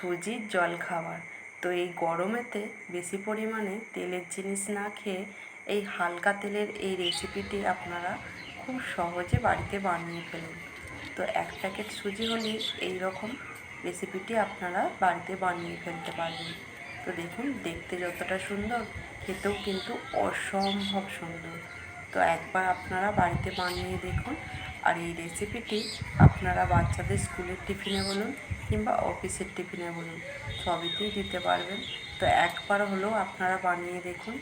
সুজির জলখাবার তো এই গরমেতে বেশি পরিমাণে তেলের জিনিস না খেয়ে এই হালকা তেলের এই রেসিপিটি আপনারা খুব সহজে বাড়িতে বানিয়ে ফেলুন। তো এক প্যাকেট সুজি হলে এই রকম রেসিপিটি আপনারা বাড়িতে বানিয়ে ফেলতে পারবেন। তো দেখুন, দেখতে যতটা সুন্দর, খেতেও কিন্তু অসম্ভব সুন্দর। তো একবার আপনারা বাড়িতে বানিয়ে দেখুন আর এই রেসিপিটি আপনারা বাচ্চাদের স্কুলের টিফিনে বলুন কিংবা অফিসের টিফিনে বলুন সবেতেই দিতে পারবেন। তো একবার হলেও আপনারা বানিয়ে দেখুন।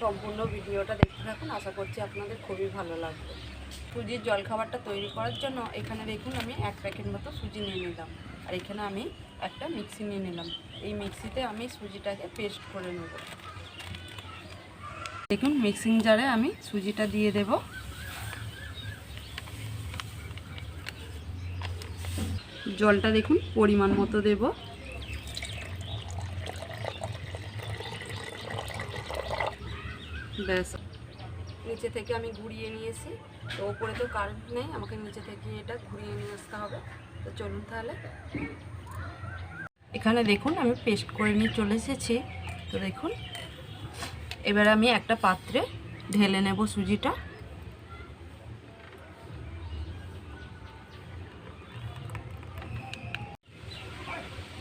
সম্পূর্ণ ভিডিওটা দেখতে থাকুন, আশা করছি আপনাদের খুবই ভালো লাগবে। সুজির জলখাবারটা তৈরি করার জন্য এখানে দেখুন আমি এক প্যাকেট মতো সুজি নিয়ে নিলাম। আর এখানে আমি একটা মিক্সি নিয়ে নিলাম। এই মিক্সিতে আমি সুজিটাকে পেস্ট করে নেব। দেখুন, মিক্সিং জারে আমি সুজিটা দিয়ে দেব। জলটা দেখুন, পরিমাণ মতো দেব। ব্যাস। নিচে থেকে আমি ঘুরিয়ে নিয়েছি, তো ওপরে তো কারেন্ট নেই, আমাকে নিচে থেকে এটা ঘুরিয়ে নিয়ে আসতে হবে। তো চলুন তাহলে। এখানে দেখুন, আমি পেস্ট করে নিয়ে চলে এসেছি। তো দেখুন, এবার আমি একটা পাত্রে ঢেলে নেব সুজিটা।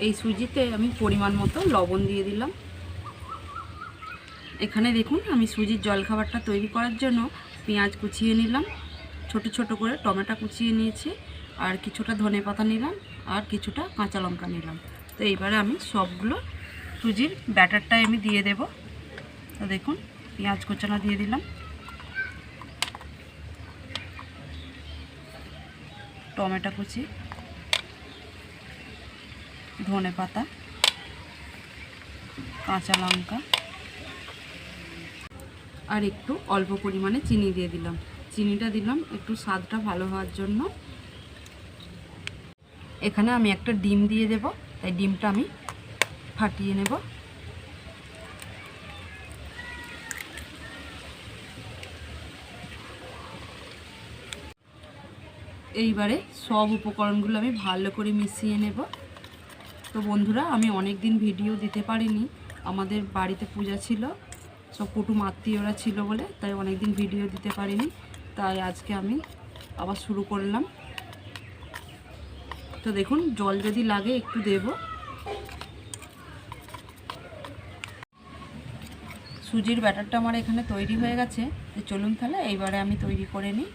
এই সুজিতে আমি পরিমাণ মতো লবণ দিয়ে দিলাম। এখানে দেখুন, আমি সুজির জলখাবারটা তৈরি করার জন্য পেঁয়াজ কুচিয়ে নিলাম, ছোট ছোট করে টমেটো কুচিয়ে নিয়েছি, আর কিছুটা ধনে পাতা নিলাম, আর কিছুটা কাঁচা লঙ্কা নিলাম। তো এইবারে আমি সবগুলো সুজির ব্যাটারটাই আমি দিয়ে দেব। তো দেখুন, পেঁয়াজ কোচানো দিয়ে দিলাম। টমেটো কুচি। ধনে পাতা, কাঁচা লঙ্কা আর একটু অল্প পরিমাণে চিনি দিয়ে দিলাম। চিনিটা দিলাম, একটু স্বাদটা ভালো হওয়ার জন্য। এখানে আমি একটা ডিম দিয়ে দেব, তাই ডিমটা আমি ফাটিয়ে নেব। এইবারে সব উপকরণগুলো আমি ভালো করে মিশিয়ে নেব। তো বন্ধুরা, আমি অনেক দিন ভিডিও দিতে পারিনি। আমাদের বাড়িতে পূজা ছিল, সব কুটুম আত্মীয়রা ছিল বলে, তাই অনেক দিন ভিডিও দিতে পারিনি। তাই আজকে আমি আবার শুরু করলাম। তো দেখুন, জল যদি লাগে একটু দেব। সুজির ব্যাটারটা আমার এখানে তৈরি হয়ে গেছে। তো চলুন তাহলে, এইবারে আমি তৈরি করে নিই।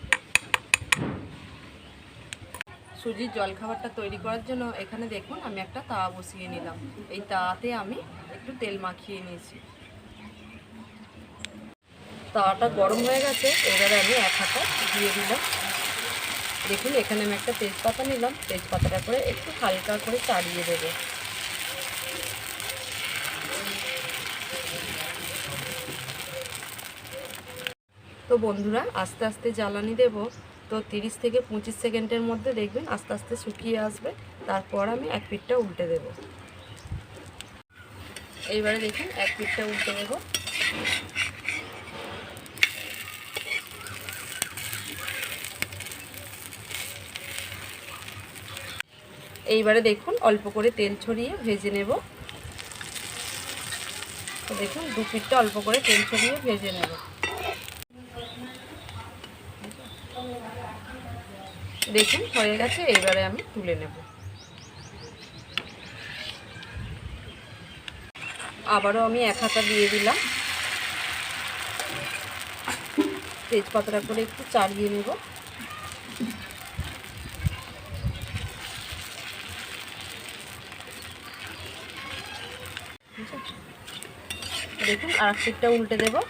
সুজির জলখাবারটা তৈরি করার জন্য এখানে দেখুন, আমি একটা তাওয়া বসিয়ে নিলাম। এই তাওয়াতে আমি একটু তেল মাখিয়ে নিয়েছি। তাওয়াটা গরম হয়ে গেছে, এবারে আমি এক হাতা দিয়ে দিলাম। দেখুন, এখানে আমি একটা তেজপাতা নিলাম। তেজপাতাটা করে একটু হালকা করে চাড়িয়ে দেবো। তো বন্ধুরা, আস্তে আস্তে জ্বালানি দেব। তো তিরিশ থেকে পঁচিশ সেকেন্ডের মধ্যে দেখবেন আস্তে আস্তে শুকিয়ে আসবে। তারপর আমি এক পিঠটা উল্টে দেব। এইবারে দেখুন, এক পিঠটা উল্টে দেব। এইবারে দেখুন, অল্প করে তেল ছড়িয়ে ভেজে নেব। তো দেখুন, দু পিঠটা অল্প করে তেল ছড়িয়ে ভেজে নেব। দেখুন, হয়ে গেছে, এবারে আমি তুলে নেব। আবারও আমি এক হাতা দিয়ে দিলাম। তেজপাতাটা করে একটু চালিয়ে নেব। দেখুন, আর একটা উল্টে দেবো।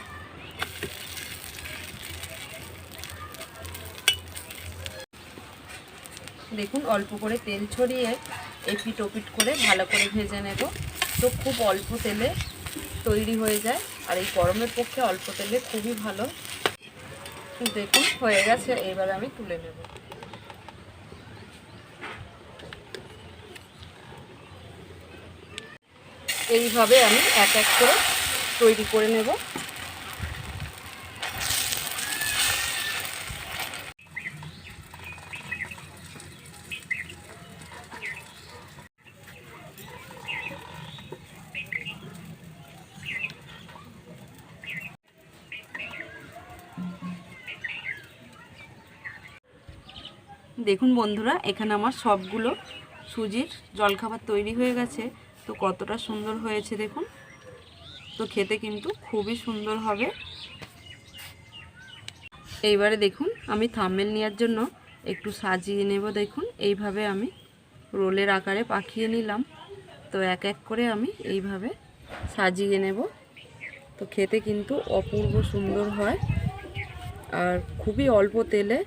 দেখুন, অল্প করে তেল ছড়িয়ে এপিট ওপিট করে ভালো করে ভেজে নেব। তো খুব অল্প তেলে তৈরি হয়ে যায়। আর এই গরমের পক্ষে অল্প তেলে খুবই ভালো। দেখুন, হয়ে গেছে। এবার আমি তুলে নেব। এইভাবে আমি এক এক করে তৈরি করে নেব। দেখুন বন্ধুরা, এখানে আমার সবগুলো সুজির জলখাবার তৈরি হয়ে গেছে। তো কতটা সুন্দর হয়েছে দেখুন। তো খেতে কিন্তু খুবই সুন্দর হবে। এইবারে দেখুন, আমি থাম্বেল নেওয়ার জন্য একটু সাজিয়ে নেব দেখুন। এইভাবে আমি রোলের আকারে পাখিয়ে নিলাম। তো এক এক করে আমি এইভাবে সাজিয়ে নেব। তো খেতে কিন্তু অপূর্ব সুন্দর হয়। আর খুবই অল্প তেলে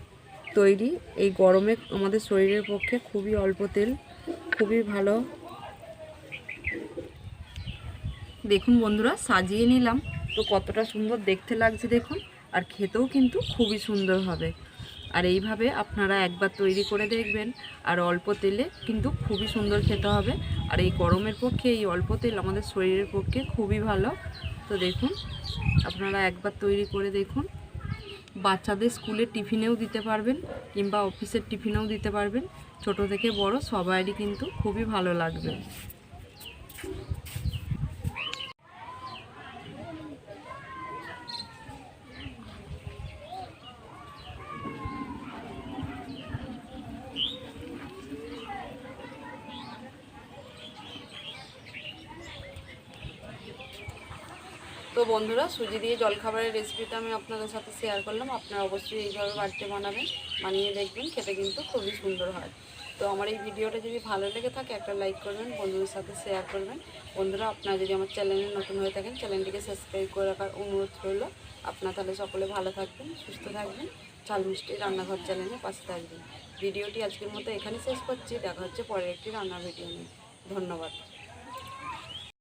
তৈরি। এই গরমে আমাদের শরীরের পক্ষে খুবই অল্প তেল, খুবই ভালো। দেখুন বন্ধুরা, সাজিয়ে নিলাম। তো কতটা সুন্দর দেখতে লাগছে দেখুন, আর খেতেও কিন্তু খুবই সুন্দর হবে। আর এইভাবে আপনারা একবার তৈরি করে দেখবেন, আর অল্প তেলে কিন্তু খুবই সুন্দর খেতে হবে। আর এই গরমের পক্ষে, এই অল্প তেল আমাদের শরীরের পক্ষে খুবই ভালো। তো দেখুন, আপনারা একবার তৈরি করে দেখুন। বাচ্চাদের স্কুলের টিফিনেও দিতে পারবেন কিংবা অফিসের টিফিনেও দিতে পারবেন। ছোট থেকে বড় সবারই কিন্তু খুবই ভালো লাগবে। তো বন্ধুরা, সুজি দিয়ে জলখাবারের রেসিপিটা আমি আপনাদের সাথে শেয়ার করলাম। আপনারা অবশ্যই এইভাবে বাড়িতে বানাবেন, বানিয়ে দেখবেন, খেতে কিন্তু খুবই সুন্দর হয়। তো আমার এই ভিডিওটা যদি ভালো লেগে থাকে, একটা লাইক করবেন, বন্ধুদের সাথে শেয়ার করবেন। বন্ধুরা, আপনারা যদি আমার চ্যানেলে নতুন হয়ে থাকেন চ্যানেলটিকে সাবস্ক্রাইব করে রাখার অনুরোধ রইল। আপনারা তাহলে সকলে ভালো থাকবেন, সুস্থ থাকবেন। চাল মিষ্টি রান্নাঘর চ্যানেলে পাশে থাকবেন। ভিডিওটি আজকের মতো এখানে শেষ করছি। দেখা হচ্ছে পরের একটি রান্নার ভিডিও নিয়ে। ধন্যবাদ।